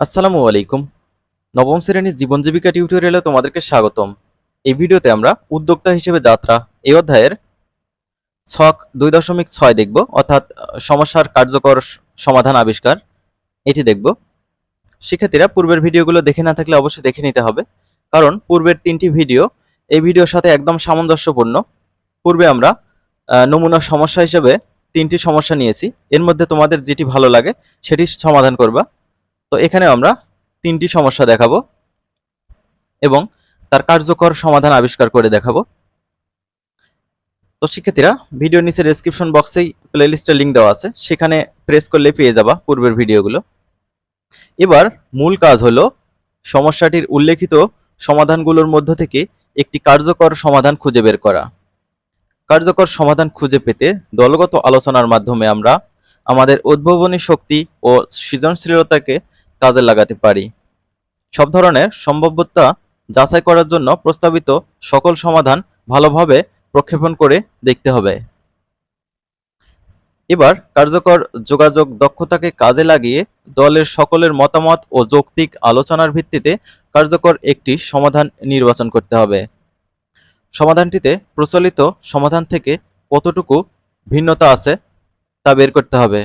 আসসালামু আলাইকুম। নবম শ্রেণির জীবন জীবিকা টিউটোরিয়ালে তোমাদেরকে স্বাগতম। এই ভিডিওতে আমরা উদ্যোক্তা হিসেবে যাত্রা এই অধ্যায়ের ছক দুই দশমিক ছয় দেখব, অর্থাৎ সমস্যার কার্যকর সমাধান আবিষ্কার। এটি দেখব। শিক্ষার্থীরা পূর্বের ভিডিওগুলো দেখে না থাকলে অবশ্যই দেখে নিতে হবে, কারণ পূর্বের তিনটি ভিডিও এই ভিডিওর সাথে একদম সামঞ্জস্যপূর্ণ। পূর্বে আমরা নমুনা সমস্যা হিসেবে তিনটি সমস্যা নিয়েছি। এর মধ্যে তোমাদের যেটি ভালো লাগে সেটি সমাধান করবা। তো এখানে আমরা তিনটি সমস্যা দেখাবো এবং তার কার্যকর সমাধান আবিষ্কার করে দেখাবো। তো শিক্ষার্থীরা ভিডিও নিচে ডেসক্রিপশন বক্সেই প্লেলিস্টের লিঙ্ক দেওয়া আছে। সেখানে প্রেস করলে পেয়ে যাবা পূর্বের ভিডিওগুলো। এবার মূল কাজ হলো সমস্যাটির উল্লেখিত সমাধানগুলোর মধ্য থেকে একটি কার্যকর সমাধান খুঁজে বের করা। কার্যকর সমাধান খুঁজে পেতে দলগত আলোচনার মাধ্যমে আমরা আমাদের উদ্ভাবনী শক্তি ও সৃজনশীলতাকে কাজে লাগাতে পারি। সব ধরনের সম্ভাব্যতা যাচাই করার জন্য প্রস্তাবিত সকল সমাধান ভালোভাবে প্রক্ষেপণ করে দেখতে হবে। এবার কার্যকর যোগাযোগ দক্ষতাকে কাজে লাগিয়ে দলের সকলের মতামত ও যৌক্তিক আলোচনার ভিত্তিতে কার্যকর একটি সমাধান নির্বাচন করতে হবে। সমাধানটিতে প্রচলিত সমাধান থেকে কতটুকু ভিন্নতা আছে তা বের করতে হবে।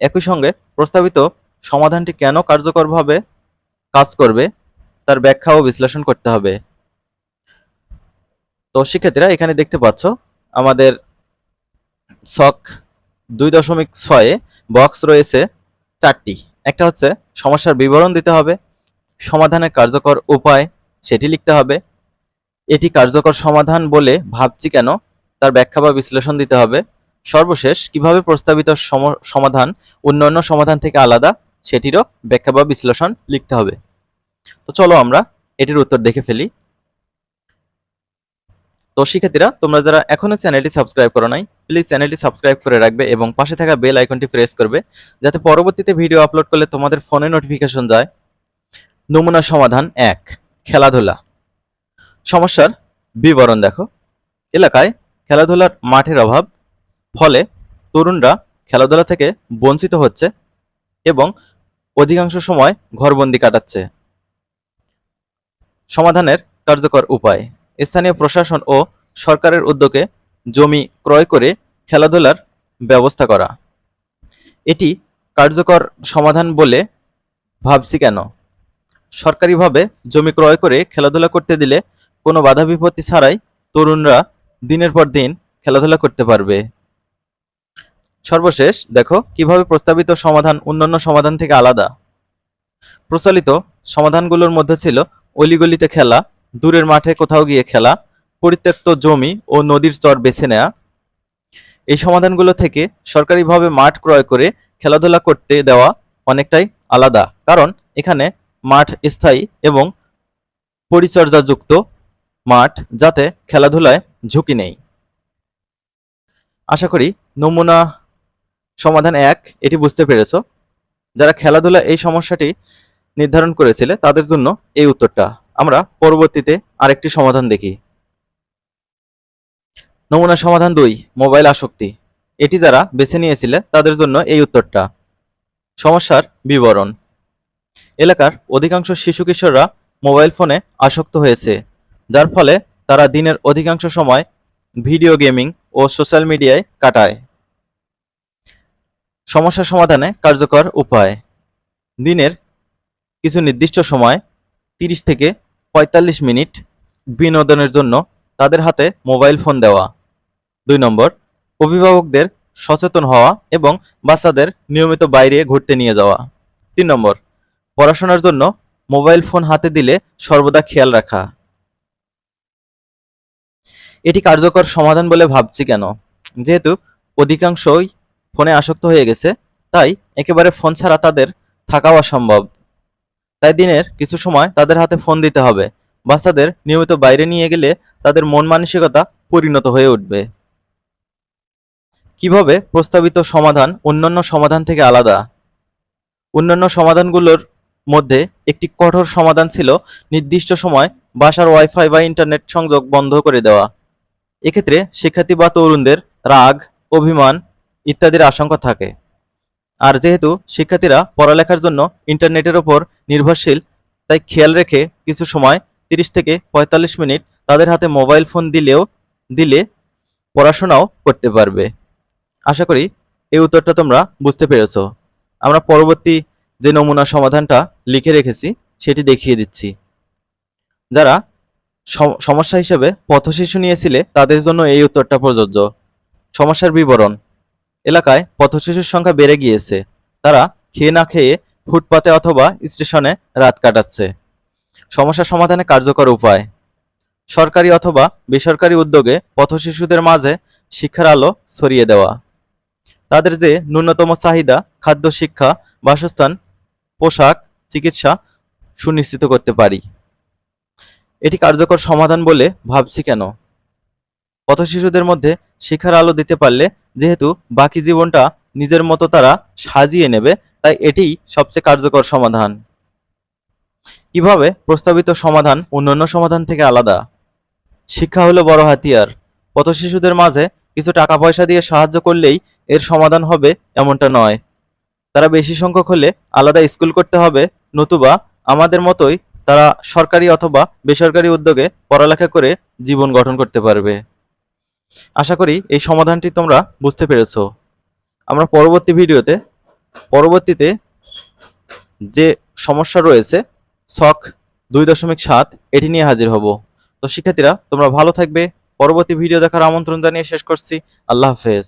একই সঙ্গে প্রস্তাবিত সমাধানটি কেন কার্যকরভাবে কাজ করবে, তার ব্যাখ্যা ও বিশ্লেষণ করতে হবে। তো শিক্ষার্থীরা, এখানে দেখতে পাচ্ছ, আমাদের ছক দুই দশমিক ছয়ে বক্স রয়েছে চারটি। একটা হচ্ছে, সমস্যার বিবরণ দিতে হবে, সমাধানের কার্যকর উপায় সেটি লিখতে হবে। এটি কার্যকর সমাধান বলে ভাবছি কেন, তার ব্যাখ্যা বা বিশ্লেষণ দিতে হবে। সর্বশেষ, কীভাবে প্রস্তাবিত সম- সমাধান অন্যান্য সমাধান থেকে আলাদা সেটিরও ব্যাখ্যা বা বিশ্লেষণ লিখতে হবে। তো চলো আমরা এটির উত্তর দেখে ফেলি। তো শিক্ষার্থীরা, তোমরা যারা এখনও চ্যানেলটি সাবস্ক্রাইব করো নাই, প্লিজ চ্যানেলটি সাবস্ক্রাইব করে রাখবে এবং পাশে থাকা বেল আইকনটি প্রেস করবে যাতে পরবর্তীতে ভিডিও আপলোড করলে তোমাদের ফোনে নোটিফিকেশন যায়। নমুনা সমাধান এক, খেলাধুলা। সমস্যার বিবরণ দেখো। এলাকায় খেলাধুলার মাঠের অভাব, ফলে তরুণরা খেলাধুলা থেকে বঞ্চিত হচ্ছে এবং অধিকাংশ সময় ঘরবন্দি কাটাচ্ছে। সমাধানের কার্যকর উপায়। স্থানীয় প্রশাসন ও সরকারের উদ্যোগে জমি ক্রয় করে খেলাধুলার ব্যবস্থা করা। এটি কার্যকর সমাধান বলে ভাবছি কেন? সরকারিভাবে জমি ক্রয় করে খেলাধুলা করতে দিলে কোনো বাধা বিপত্তি ছাড়াই তরুণরা দিনের পর দিন খেলাধুলা করতে পারবে। সর্বশেষ, দেখো, কীভাবে প্রস্তাবিত সমাধান অন্যান্য সমাধান থেকে আলাদা? প্রচলিত সমাধানগুলোর মধ্যে ছিল অলিগলিতে খেলা, দূরের মাঠে কোথাও গিয়ে খেলা, পরিত্যক্ত জমি ও নদীর চর বেছে নেওয়া এই সমাধানগুলো থেকে সরকারিভাবে মাঠ ক্রয় করে খেলাধুলা করতে দেওয়া অনেকটাই আলাদা। কারণ, এখানে মাঠ স্থায়ী এবং পরিচর্যাযুক্ত মাঠ, যাতে খেলাধুলায় ঝুঁকি নেই। আশা করি নমুনা সমাধান এক, এটি বুঝতে পেরেছ। যারা খেলাধুলা এই সমস্যাটি নির্ধারণ করেছিলে, তাদের জন্য এই উত্তরটা। আমরা পরবর্তীতে আরেকটি সমাধান দেখি। নমুনা সমাধান দুই, মোবাইল আসক্তি। এটি যারা বেছে নিয়েছিলে, তাদের জন্য এই উত্তরটা। সমস্যার বিবরণ। এলাকার অধিকাংশ শিশু কিশোররা মোবাইল ফোনে আসক্ত হয়েছে, যার ফলে তারা দিনের অধিকাংশ সময় ভিডিও গেমিং ও সোশ্যাল মিডিয়ায় কাটায়। সমস্যা সমাধানে কার্যকর উপায়। দিনের কিছু নির্দিষ্ট সময়, তিরিশ থেকে পঁয়তাল্লিশ মিনিট বিনোদনের জন্য তাদের হাতে মোবাইল ফোন দেওয়া। দুই নম্বর, অভিভাবকদের সচেতন হওয়া এবং বাচ্চাদের নিয়মিত বাইরে ঘুরতে নিয়ে যাওয়া। তিন নম্বর, পড়াশোনার জন্য মোবাইল ফোন হাতে দিলে সর্বদা খেয়াল রাখা। এটি কার্যকর সমাধান বলে ভাবছি কেন? যেহেতু অধিকাংশই ফোনে আসক্ত হয়ে গেছে, তাই একেবারে ফোন ছাড়া তাদের থাকাও অসম্ভব। তাই দিনের কিছু সময় তাদের হাতে ফোন দিতে হবে। বাচ্চাদের নিয়মিত বাইরে নিয়ে গেলে তাদের মন মানসিকতা পরিণত হয়ে উঠবে। কীভাবে প্রস্তাবিত সমাধান অন্যান্য সমাধান থেকে আলাদা? অন্যান্য সমাধানগুলোর মধ্যে একটি কঠোর সমাধান ছিল নির্দিষ্ট সময় বাসার ওয়াইফাই বা ইন্টারনেট সংযোগ বন্ধ করে দেওয়া। এক্ষেত্রে শিক্ষার্থী বা তরুণদের রাগ, অভিমান ইত্যাদির আশঙ্কা থাকে। আর যেহেতু শিক্ষার্থীরা পড়ালেখার জন্য ইন্টারনেটের ওপর নির্ভরশীল, তাই খেয়াল রেখে কিছু সময়, তিরিশ থেকে পঁয়তাল্লিশ মিনিট তাদের হাতে মোবাইল ফোন দিলেও, দিলে পড়াশোনাও করতে পারবে। আশা করি এই উত্তরটা তোমরা বুঝতে পেরেছ। আমরা পরবর্তী যে নমুনা সমাধানটা লিখে রেখেছি, সেটি দেখিয়ে দিচ্ছি। যারা সম- সমস্যা হিসেবে পথশিশু নিয়েছিলে, তাদের জন্য এই উত্তরটা প্রযোজ্য। সমস্যার বিবরণ। এলাকায় পথশিশুর সংখ্যা বেড়ে গিয়েছে। তারা খেয়ে না খেয়ে ফুটপাতে অথবা স্টেশনে রাত কাটাচ্ছে। সমস্যা সমাধানে কার্যকর উপায়। সরকারি অথবা বেসরকারি উদ্যোগে পথশিশুদের মাঝে শিক্ষার আলো ছড়িয়ে দেওয়া। তাদের যে ন্যূনতম চাহিদা, খাদ্য, শিক্ষা, বাসস্থান, পোশাক, চিকিৎসা সুনিশ্চিত করতে পারি। এটি কার্যকর সমাধান বলে ভাবছি কেন? পথশিশুদের মধ্যে শিক্ষার আলো দিতে পারলে যেহেতু বাকি জীবনটা নিজের মতো তারা সাজিয়ে নেবে, তাই এটিই সবচেয়ে কার্যকর সমাধান। কীভাবে প্রস্তাবিত সমাধান অন্যান্য সমাধান থেকে আলাদা? শিক্ষা হলো বড় হাতিয়ার। পথশিশুদের মাঝে কিছু টাকা পয়সা দিয়ে সাহায্য করলেই এর সমাধান হবে এমনটা নয়। তারা বেশি সংখ্যক হলে আলাদা স্কুল করতে হবে, নতুবা আমাদের মতোই তারা সরকারি অথবা বেসরকারি উদ্যোগে পড়ালেখা করে জীবন গঠন করতে পারবে। আশা করি এই সমাধানটি তোমরা বুঝতে পেরেছ। আমরা পরবর্তী ভিডিওতে, পরবর্তীতে যে সমস্যা রয়েছে শখ দুই দশমিক সাত, এটি নিয়ে হাজির হব। তো শিক্ষার্থীরা, তোমরা ভালো থাকবে। পরবর্তী ভিডিও দেখার আমন্ত্রণ জানিয়ে শেষ করছি। আল্লাহ হাফেজ।